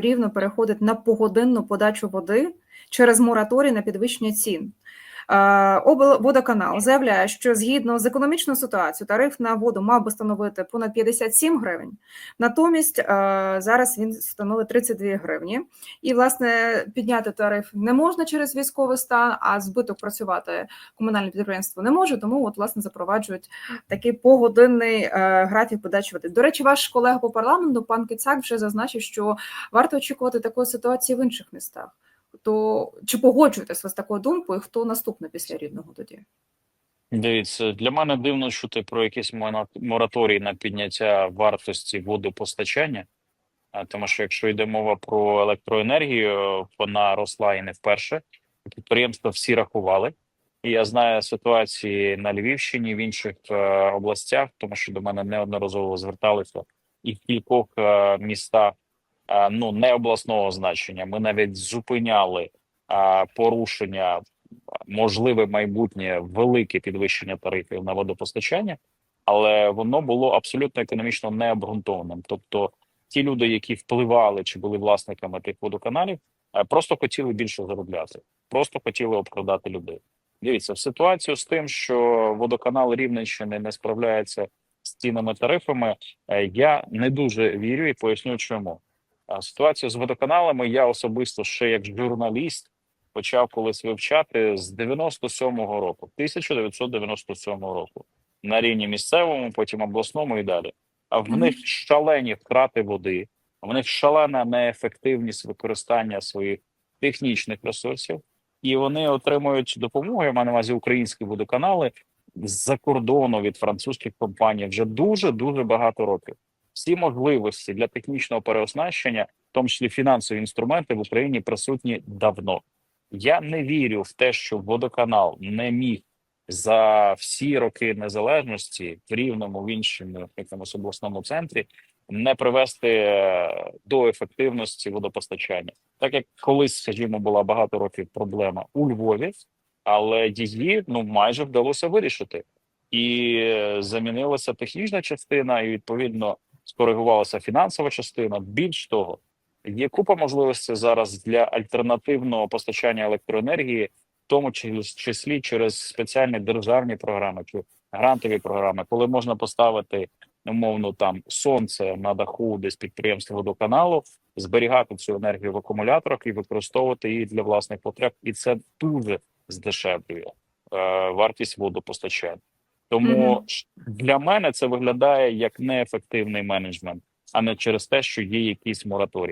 рівно переходить на погодинну подачу води через мораторій на підвищення цін. Е, Облводоканал заявляє, що згідно з економічною ситуацією тариф на воду мав би становити понад 57 гривень. Натомість е, зараз він становить 32 гривні. І власне підняти тариф не можна через військовий стан, а збиток працювати комунальне підприємство не може. Тому от власне запроваджують такий погодинний е, графік подачі води. До речі, ваш колега по парламенту пан Кицак вже зазначив, що варто очікувати такої ситуації в інших містах. То чи погоджуєтесь ви з такою думкою? Хто наступний після рідного тоді? Дивіться, для мене дивно чути про якийсь мораторій на підняття вартості водопостачання, тому що якщо йде мова про електроенергію, вона росла і не вперше. Підприємства всі рахували. І я знаю ситуації на Львівщині, в інших е, областях, тому що до мене неодноразово зверталися і в кількох е, містах, ну не обласного значення. Ми навіть зупиняли порушення можливе майбутнє велике підвищення тарифів на водопостачання, але воно було абсолютно економічно необґрунтованим. Тобто, ті люди, які впливали чи були власниками тих водоканалів, просто хотіли більше заробляти, просто хотіли обкрадати людей. Дивіться, в ситуацію з тим, що водоканал Рівненщини не справляється з цінами тарифами, я не дуже вірю і поясню, чому. А Ситуацію з водоканалами я особисто ще як журналіст почав колись вивчати з 97-го року, 1997 року, на рівні місцевому, потім обласному і далі. А в них шалені втрати води, в них шалена неефективність використання своїх технічних ресурсів, і вони отримують допомогу. Я маю на увазі українські водоканали з-за кордону від французьких компаній вже дуже дуже багато років. Всі можливості для технічного переоснащення, в тому числі фінансові інструменти в Україні присутні давно. Я не вірю в те, що водоканал не міг за всі роки незалежності в рівному в іншому якомусь обласному центрі не привести е, до ефективності водопостачання, так як колись, скажімо, була багато років проблема у Львові, але її ну майже вдалося вирішити, і е, замінилася технічна частина, і відповідно скоригувалася фінансова частина. Більш того, Є купа можливостей зараз для альтернативного постачання електроенергії, в тому чис- числі через спеціальні державні програми чи грантові програми, коли можна поставити умовно там сонце на даху десь підприємства водоканалу, зберігати цю енергію в акумуляторах і використовувати її для власних потреб, і це дуже здешевлює е, вартість водопостачання. Тому mm -hmm. для мене це виглядає як неефективний менеджмент, а не через те, що є якийсь мораторій.